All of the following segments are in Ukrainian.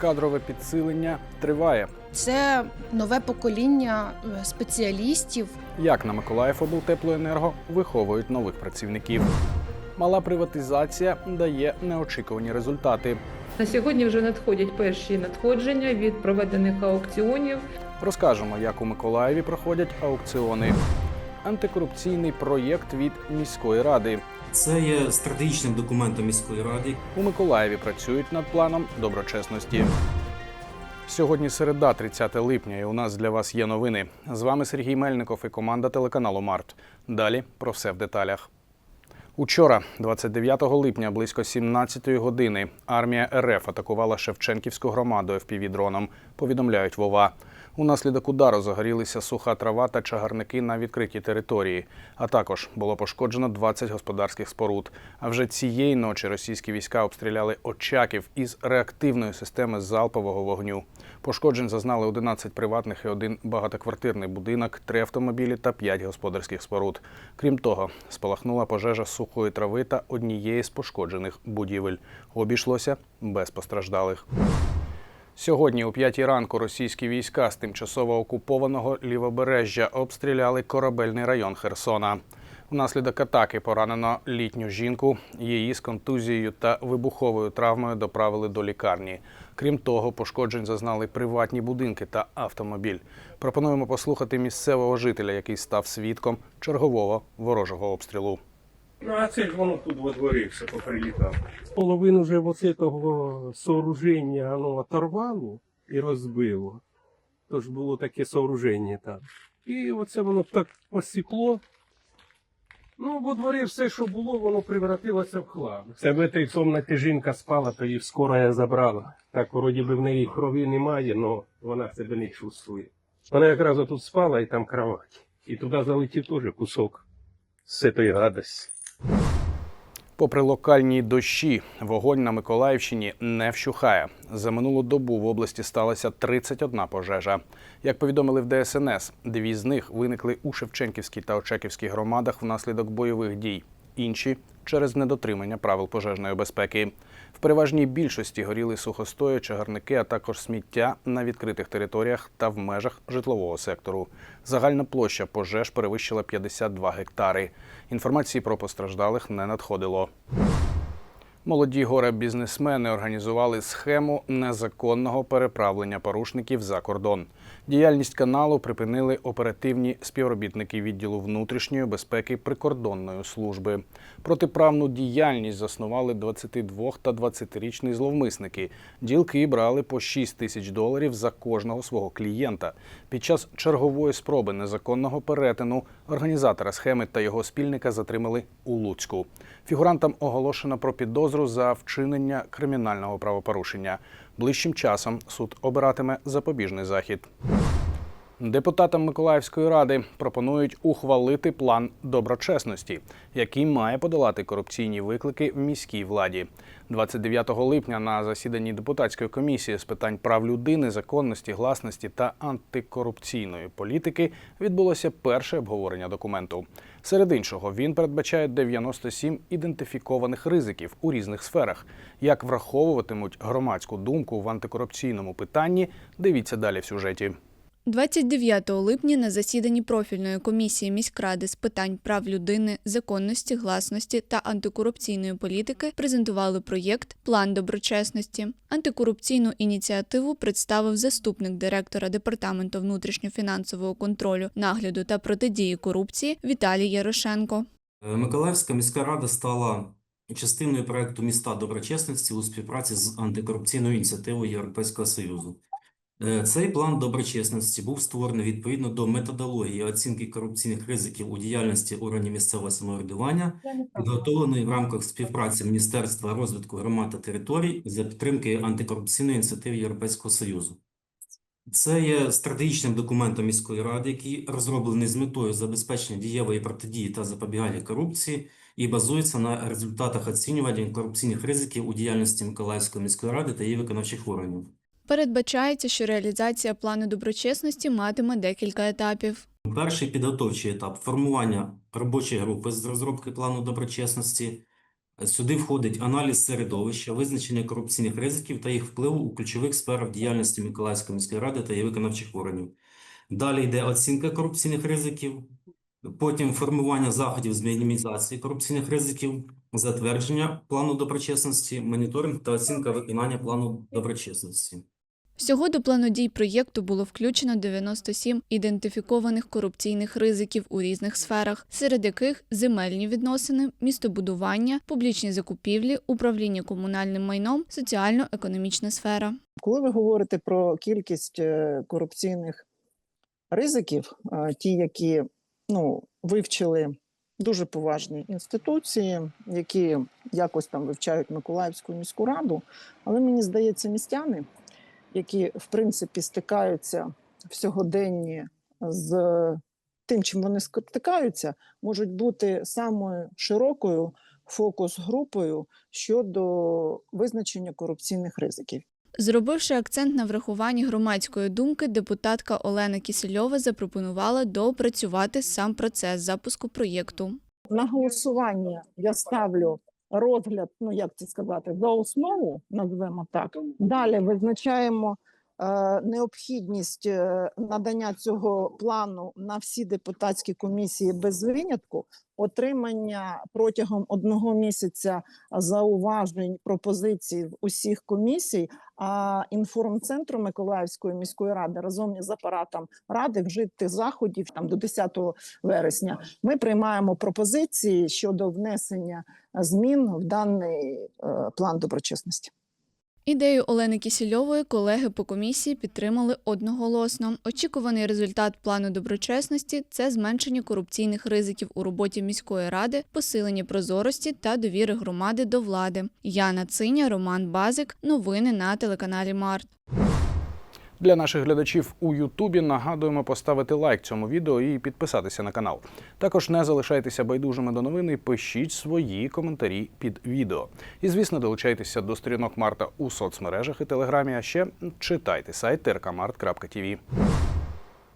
кадрове підсилення триває. Це нове покоління е, спеціалістів. Як на Миколаїв облтеплоенерго виховують нових працівників. Мала приватизація дає неочікувані результати. На сьогодні вже надходять перші надходження від проведених аукціонів. Розкажемо, як у Миколаєві проходять аукціони. Антикорупційний проєкт від міської ради. Це є стратегічним документом міської ради. У Миколаєві працюють над планом доброчесності. Сьогодні середа, 30 липня, і у нас для вас є новини. З вами Сергій Мельников і команда телеканалу Март. Далі про все в деталях. Учора, 29 липня, близько 17 години, армія РФ атакувала Шевченківську громаду FPV-дроном, повідомляють Вова. Унаслідок удару загорілися суха трава та чагарники на відкритій території. А також було пошкоджено 20 господарських споруд. А вже цієї ночі російські війська обстріляли Очаків із реактивної системи залпового вогню. Пошкоджень зазнали 11 приватних і один багатоквартирний будинок, три автомобілі та 5 господарських споруд. Крім того, спалахнула пожежа сухої трави та однієї з пошкоджених будівель. Обійшлося без постраждалих. Сьогодні о п'ятій ранку російські війська з тимчасово окупованого лівобережжя обстріляли корабельний район Херсона. Внаслідок атаки поранено літню жінку. Її з контузією та вибуховою травмою доправили до лікарні. Крім того, пошкоджень зазнали приватні будинки та автомобіль. Пропонуємо послухати місцевого жителя, який став свідком чергового ворожого обстрілу. Ну, а це ж воно тут во дворі все поприлітало. Половину вже вот этого сооруження воно оторвало і розбило. Тож було таке сооруження там. І оце воно так посікло. Ну, во дворі все, що було, воно превратилося в хлам. Це в цій кімнаті жінка спала, то її скоро я забрала. Так, вроді би в неї крові немає, але вона себе не чувствує. Вона якраз тут спала і там кровать. І туди залетів теж кусок з цієї гадості. Попри локальні дощі, вогонь на Миколаївщині не вщухає. За минулу добу в області сталася 31 пожежа. Як повідомили в ДСНС, дві з них виникли у Шевченківській та Очаківській громадах внаслідок бойових дій. Інші через недотримання правил пожежної безпеки. В переважній більшості горіли сухостої, чагарники, а також сміття на відкритих територіях та в межах житлового сектору. Загальна площа пожеж перевищила 52 гектари. Інформації про постраждалих не надходило. Молоді горе бізнесмени організували схему незаконного переправлення порушників за кордон. Діяльність каналу припинили оперативні співробітники відділу внутрішньої безпеки прикордонної служби. Протиправну діяльність заснували 22 та 20-річні зловмисники. Ділки брали по 6 тисяч доларів за кожного свого клієнта. Під час чергової спроби незаконного перетину організатора схеми та його спільника затримали у Луцьку. Фігурантам оголошено про підозру за вчинення кримінального правопорушення. Ближчим часом суд обиратиме запобіжний захід. Депутатам Миколаївської ради пропонують ухвалити план доброчесності, який має подолати корупційні виклики в міській владі. 29 липня на засіданні депутатської комісії з питань прав людини, законності, гласності та антикорупційної політики відбулося перше обговорення документу. Серед іншого, він передбачає 97 ідентифікованих ризиків у різних сферах. Як враховуватимуть громадську думку в антикорупційному питанні, дивіться далі в сюжеті. 29 липня на засіданні профільної комісії міськради з питань прав людини, законності, гласності та антикорупційної політики презентували проєкт План доброчесності. Антикорупційну ініціативу представив заступник директора департаменту внутрішньофінансового контролю, нагляду та протидії корупції Віталій Ярошенко. Миколаївська міська рада стала частиною проекту міста доброчесності у співпраці з антикорупційною ініціативою Європейського Союзу. Е, Цей план доброчесності був створений відповідно до методології оцінки корупційних ризиків у діяльності органів місцевого самоврядування, підготовлений в рамках співпраці Міністерства розвитку громад та територій за підтримки антикорупційної ініціативи Європейського Союзу. Це є стратегічним документом міської ради, який розроблений з метою забезпечення дієвої протидії та запобігання корупції і базується на результатах оцінювання корупційних ризиків у діяльності Миколаївської міської ради та її виконавчих органів. Передбачається, що реалізація плану доброчесності матиме декілька етапів. Перший підготовчий етап формування робочої групи з розробки плану доброчесності. Сюди входить аналіз середовища, визначення корупційних ризиків та їх впливу у ключових сферах діяльності Миколаївської міської ради та її виконавчих органів. Далі йде оцінка корупційних ризиків, потім формування заходів з мінімізації корупційних ризиків, затвердження плану доброчесності, моніторинг та оцінка виконання плану доброчесності. Всього до плану дій проєкту було включено 97 ідентифікованих корупційних ризиків у різних сферах, серед яких земельні відносини, містобудування, публічні закупівлі, управління комунальним майном, соціально-економічна сфера. Коли ви говорите про кількість е, корупційних ризиків, ті, які ну, вивчили дуже поважні інституції, які якось там вивчають Миколаївську міську раду, але мені здається, містяни, які в принципі стикаються в сьогоденні з тим, чим вони стикаються, можуть бути самою широкою фокус-групою щодо визначення корупційних ризиків. Зробивши акцент на врахуванні громадської думки, депутатка Олена Кісельова запропонувала доопрацювати сам процес запуску проєкту. На голосування я ставлю розгляд, ну як це сказати, за основу, назвемо так. Далі визначаємо необхідність е, надання цього плану на всі депутатські комісії без винятку, отримання протягом одного місяця зауважень, пропозицій в усіх комісій. А інформцентру Миколаївської міської ради разом із апаратом ради вжити заходів там до 10 вересня. Ми приймаємо пропозиції щодо внесення змін в даний е, план доброчесності. Ідею Олени Кісільової колеги по комісії підтримали одноголосно. Очікуваний результат плану доброчесності це зменшення корупційних ризиків у роботі міської ради, посилення прозорості та довіри громади до влади. Яна Циня, Роман Базик. Новини на телеканалі Март. Для наших глядачів у Ютубі нагадуємо поставити лайк цьому відео і підписатися на канал. Також не залишайтеся байдужими до новин і пишіть свої коментарі під відео. І звісно, долучайтеся до сторінок Марта у соцмережах і телеграмі. А ще читайте сайт trkmart.tv.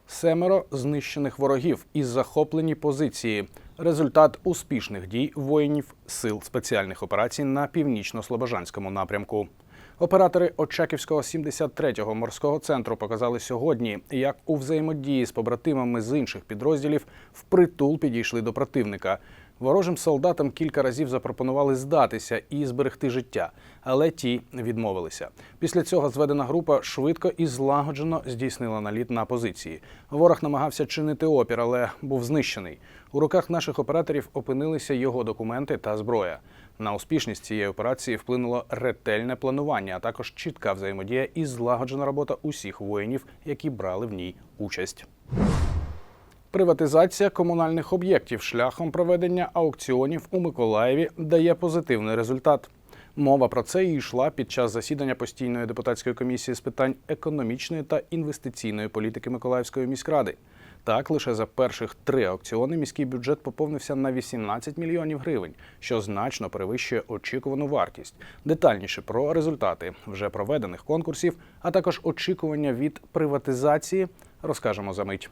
Семеро знищених ворогів і захоплені позиції. Результат успішних дій воїнів сил спеціальних операцій на північно-слобожанському напрямку. Оператори Очаківського 73-го морського центру показали сьогодні, як у взаємодії з побратимами з інших підрозділів впритул підійшли до противника. Ворожим солдатам кілька разів запропонували здатися і зберегти життя, але ті відмовилися. Після цього зведена група швидко і злагоджено здійснила наліт на позиції. Ворог намагався чинити опір, але був знищений. У руках наших операторів опинилися його документи та зброя. На успішність цієї операції вплинуло ретельне планування, а також чітка взаємодія і злагоджена робота усіх воїнів, які брали в ній участь. Приватизація комунальних об'єктів шляхом проведення аукціонів у Миколаєві дає позитивний результат. Мова про це йшла під час засідання постійної депутатської комісії з питань економічної та інвестиційної політики Миколаївської міськради. Так, лише за перших три аукціони міський бюджет поповнився на 18 мільйонів гривень, що значно перевищує очікувану вартість. Детальніше про результати вже проведених конкурсів, а також очікування від приватизації розкажемо за мить.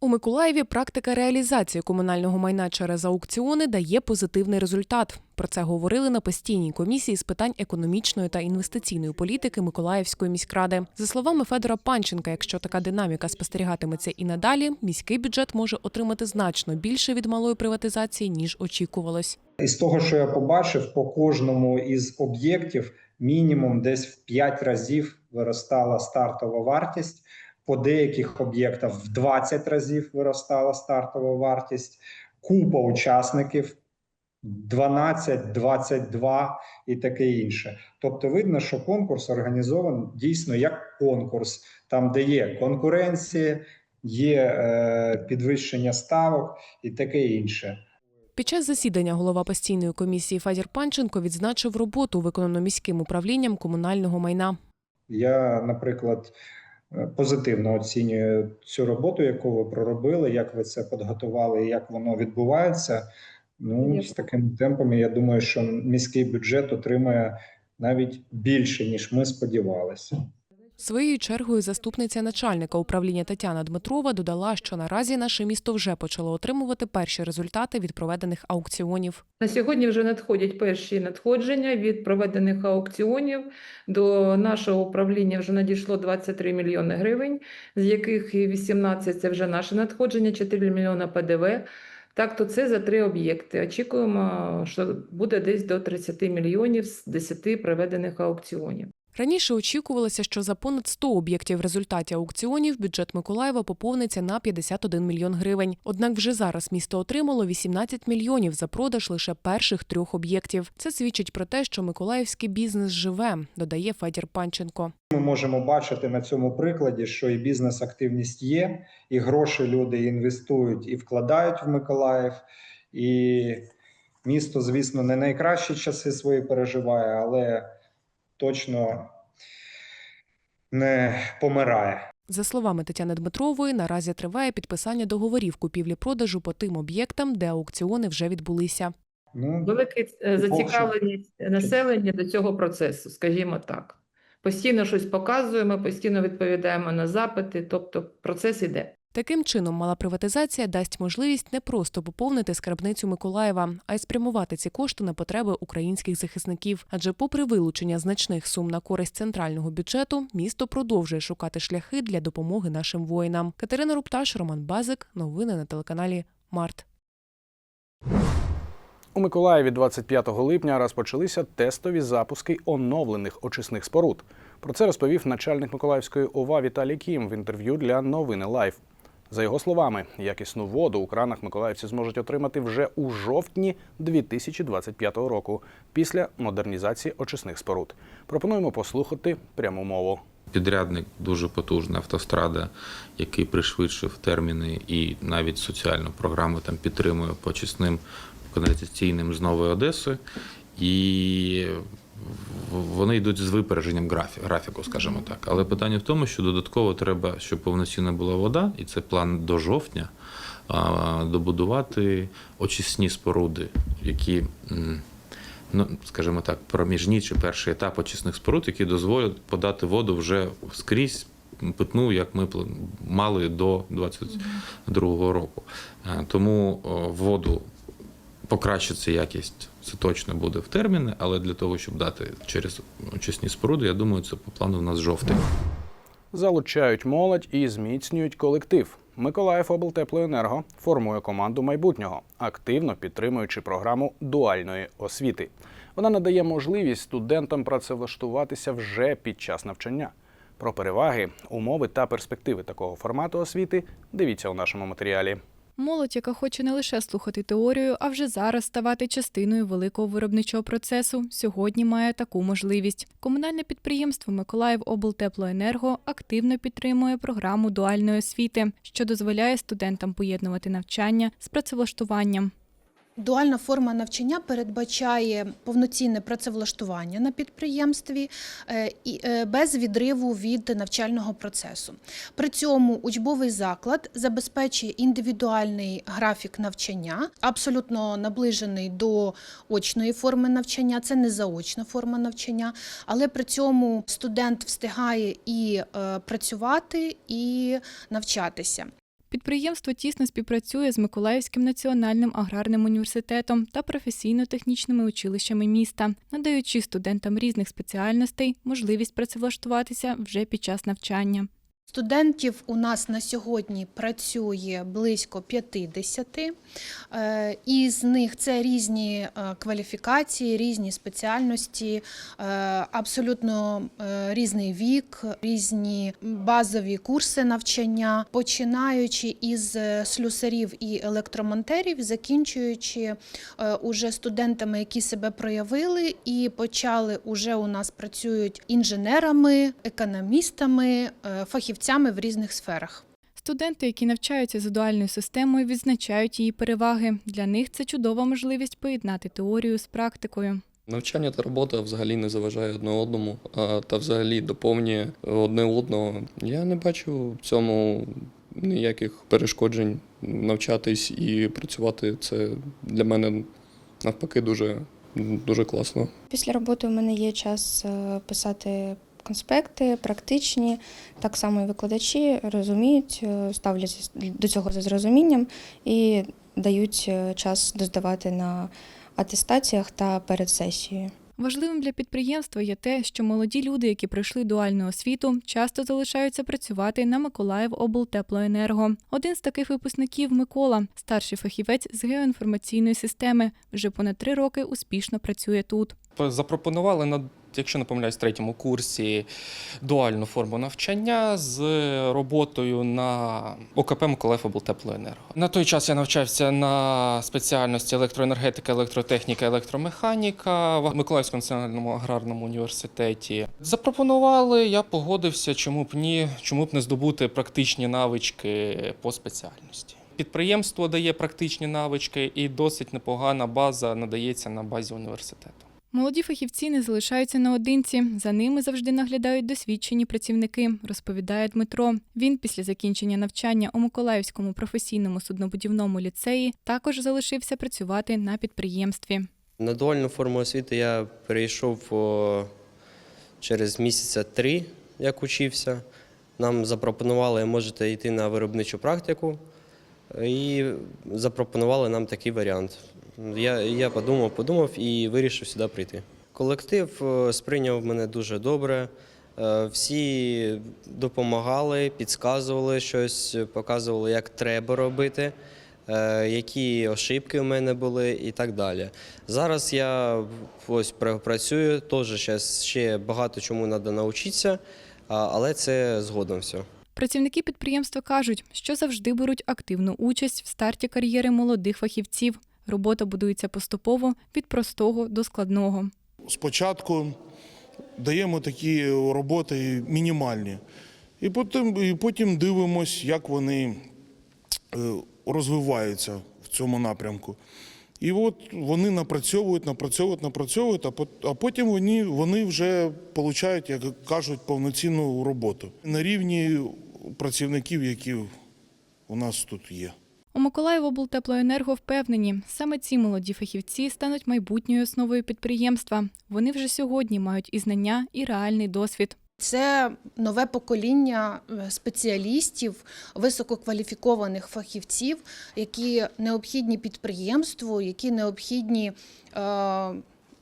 У Миколаєві практика реалізації комунального майна через аукціони дає позитивний результат. Про це говорили на постійній комісії з питань економічної та інвестиційної політики Миколаївської міськради. За словами Федора Панченка, якщо така динаміка спостерігатиметься і надалі, міський бюджет може отримати значно більше від малої приватизації ніж очікувалось. Із того, що я побачив, по кожному із об'єктів мінімум десь в 5 разів виростала стартова вартість. По деяких об'єктах в 20 разів виростала стартова вартість. Купа учасників 12, 22 і таке інше. Тобто, видно, що конкурс організований дійсно як конкурс, там, де є конкуренція, є е, підвищення ставок і таке інше. Під час засідання голова постійної комісії Федір Панченко відзначив роботу, виконану міським управлінням комунального майна. Я, наприклад, позитивно оцінює цю роботу, яку ви проробили, як ви це підготували як воно відбувається. Ну, з такими темпами, я думаю, що міський бюджет отримає навіть більше, ніж ми сподівалися. Своєю чергою заступниця начальника управління Тетяна Дмитрова додала, що наразі наше місто вже почало отримувати перші результати від проведених аукціонів. На сьогодні вже надходять перші надходження від проведених аукціонів. До нашого управління вже надійшло 23 мільйони гривень, з яких і 18 – це вже наше надходження, 4 мільйони ПДВ. Так, то це за три об'єкти. Очікуємо, що буде десь до 30 мільйонів з 10 проведених аукціонів. Раніше очікувалося, що за понад 100 об'єктів в результаті аукціонів бюджет Миколаєва поповниться на 51 мільйон гривень. Однак вже зараз місто отримало 18 мільйонів за продаж лише перших трьох об'єктів. Це свідчить про те, що миколаївський бізнес живе, додає Федір Панченко. Ми можемо бачити на цьому прикладі, що і бізнес-активність є, і гроші люди інвестують і вкладають в Миколаїв. І місто, звісно, не найкращі часи свої переживає, але точно не помирає. За словами Тетяни Дмитрової, наразі триває підписання договорів купівлі-продажу по тим об'єктам, де аукціони вже відбулися. Ну, Велика е, зацікавленість населення до цього процесу, скажімо так. Постійно щось показуємо, постійно відповідаємо на запити, тобто процес іде. Таким чином, мала приватизація дасть можливість не просто поповнити скарбницю Миколаєва, а й спрямувати ці кошти на потреби українських захисників. Адже, попри вилучення значних сум на користь центрального бюджету, місто продовжує шукати шляхи для допомоги нашим воїнам. Катерина Рупташ, Роман Базик. Новини на телеканалі Март. У Миколаєві 25 липня розпочалися тестові запуски оновлених очисних споруд. Про це розповів начальник Миколаївської ОВА Віталій Кім в інтерв'ю для новини Лайф. За його словами, якісну воду у кранах миколаївці зможуть отримати вже у жовтні 2025 року після модернізації очисних споруд. Пропонуємо послухати пряму мову. Підрядник дуже потужна автострада, який пришвидшив терміни і навіть соціальну програму там підтримує по чесним каналізаційним з Нової Одеси. І вони йдуть з випередженням графіку, скажімо так. Але питання в тому, що додатково треба, щоб повноцінна була вода, і це план до жовтня, добудувати очисні споруди, які. ну, скажімо так, проміжні чи перший етап очисних споруд, які дозволять подати воду вже скрізь питну, як ми мали до 22-го року. Е, Тому воду покращиться якість, це точно буде в терміни, але для того, щоб дати через очисні споруди, я думаю, це по плану в нас жовтий. залучають молодь і зміцнюють колектив. Миколаїв облтеплоенерго формує команду майбутнього, активно підтримуючи програму дуальної освіти. Вона надає можливість студентам працевлаштуватися вже під час навчання. Про переваги, умови та перспективи такого формату освіти дивіться у нашому матеріалі. Молодь, яка хоче не лише слухати теорію, а вже зараз ставати частиною великого виробничого процесу, сьогодні має таку можливість. Комунальне підприємство Миколаїв облтеплоенерго активно підтримує програму дуальної освіти, що дозволяє студентам поєднувати навчання з працевлаштуванням. Дуальна форма навчання передбачає повноцінне працевлаштування на підприємстві е, е, без відриву від навчального процесу. При цьому учбовий заклад забезпечує індивідуальний графік навчання, абсолютно наближений до очної форми навчання. Це не заочна форма навчання, але при цьому студент встигає і е, працювати, і навчатися. Підприємство тісно співпрацює з Миколаївським національним аграрним університетом та професійно-технічними училищами міста, надаючи студентам різних спеціальностей можливість працевлаштуватися вже під час навчання. Студентів у нас на сьогодні працює близько 50, е, і з них це різні е, кваліфікації, різні спеціальності, е, абсолютно різний вік, різні базові курси навчання, починаючи із слюсарів і електромонтерів, закінчуючи уже студентами, які себе проявили і почали уже у нас працюють інженерами, економістами, е, фахівцями в різних сферах. Студенти, які навчаються за дуальною системою, відзначають її переваги. Для них це чудова можливість поєднати теорію з практикою. Навчання та робота взагалі не заважає одне одному, а, та взагалі доповнює одне одного. Я не бачу в цьому ніяких перешкоджень навчатись і працювати. Це для мене навпаки дуже, дуже класно. Після роботи у мене є час е, писати конспекти, практичні, так само і викладачі розуміють, е, ставляться до цього за зрозумінням і дають е, час доздавати на атестаціях та перед сесією. Важливим для підприємства є те, що молоді люди, які пройшли дуальну освіту, часто залишаються працювати на Миколаїв облтеплоенерго. Один з таких випускників Микола, старший фахівець з геоінформаційної системи, вже понад три роки успішно працює тут. Запропонували на, якщо не помиляюсь, третьому курсі дуальну форму навчання з роботою на ОКП Миколаїв облтеплоенерго. На той час я навчався на спеціальності електроенергетика, електротехніка, електромеханіка в Миколаївському національному аграрному університеті. Запропонували, я погодився, чому б ні, чому б не здобути практичні навички по спеціальності. Підприємство дає практичні навички і досить непогана база надається на базі університету. Молоді фахівці не залишаються наодинці. За ними завжди наглядають досвідчені працівники, розповідає Дмитро. Він після закінчення навчання у Миколаївському професійному суднобудівному ліцеї також залишився працювати на підприємстві. На дуальну форму освіти я перейшов через місяця три, як учився. Нам запропонували, можете йти на виробничу практику, і запропонували нам такий варіант. Я, я подумав, подумав і вирішив сюди прийти. Колектив е, сприйняв мене дуже добре. Е, Всі допомагали, підказували щось, показували, як треба робити, е, які ошибки у мене були і так далі. Зараз я ось пра- працюю, теж ще багато чому треба навчитися, але це згодом все. Працівники підприємства кажуть, що завжди беруть активну участь в старті кар'єри молодих фахівців. Робота будується поступово від простого до складного. спочатку даємо такі роботи мінімальні, і потім, і потім дивимось, як вони е, розвиваються в цьому напрямку. І от вони напрацьовують, напрацьовують, напрацьовують, а пот- а потім вони, вони вже отримують, як кажуть, повноцінну роботу на рівні працівників, які у нас тут є. У Миколаївоблтеплоенерго впевнені, саме ці молоді фахівці стануть майбутньою основою підприємства. Вони вже сьогодні мають і знання, і реальний досвід. Це нове покоління е, спеціалістів, висококваліфікованих фахівців, які необхідні підприємству, які необхідні е,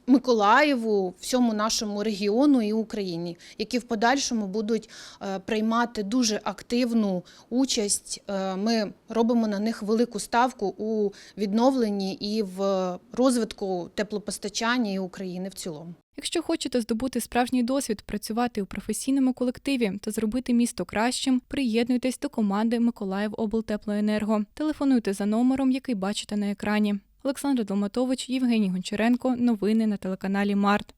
Миколаєву, всьому нашому регіону і Україні, які в подальшому будуть е, приймати дуже активну участь. Е, Ми робимо на них велику ставку у відновленні і в розвитку теплопостачання і України в цілому. Якщо хочете здобути справжній досвід, працювати у професійному колективі та зробити місто кращим, приєднуйтесь до команди Миколаїв облтеплоенерго. Телефонуйте за номером, який бачите на екрані. Олександр Долматович, Євгеній Гончаренко. Новини на телеканалі Март.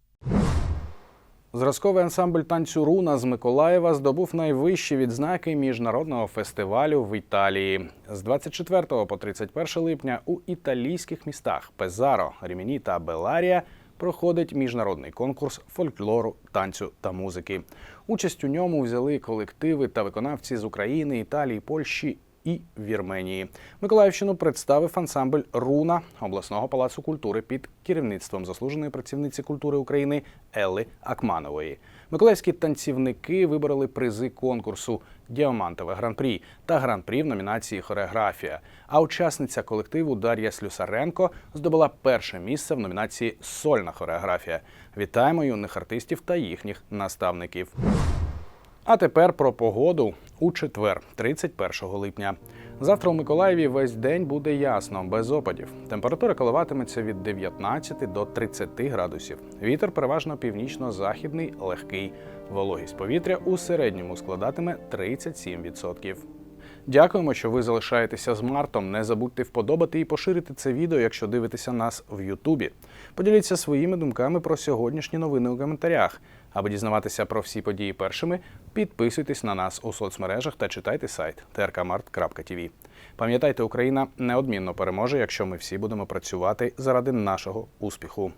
Зразковий ансамбль танцю Руна з Миколаєва здобув найвищі відзнаки міжнародного фестивалю в Італії. З 24 по 31 липня у італійських містах Пезаро, Ріміні та Беларія проходить міжнародний конкурс фольклору, танцю та музики. Участь у ньому взяли колективи та виконавці з України, Італії, Польщі і Вірменії. Миколаївщину представив ансамбль Руна обласного палацу культури під керівництвом заслуженої працівниці культури України Елли Акманової. Миколаївські танцівники вибороли призи конкурсу Діамантове гран-прі та гран-прі в номінації Хореографія. А учасниця колективу Дар'я Слюсаренко здобула перше місце в номінації Сольна хореографія. Вітаємо юних артистів та їхніх наставників. А тепер про погоду у четвер, 31 липня. Завтра у Миколаєві весь день буде ясно, без опадів. Температура коливатиметься від 19 до 30 градусів. Вітер переважно північно-західний, легкий. Вологість повітря у середньому складатиме 37%. Дякуємо, що ви залишаєтеся з Мартом. Не забудьте вподобати і поширити це відео, якщо дивитеся нас в Ютубі. Поділіться своїми думками про сьогоднішні новини у коментарях. Аби дізнаватися про всі події першими, підписуйтесь на нас у соцмережах та читайте сайт trkmart.tv. Пам'ятайте, Україна неодмінно переможе, якщо ми всі будемо працювати заради нашого успіху.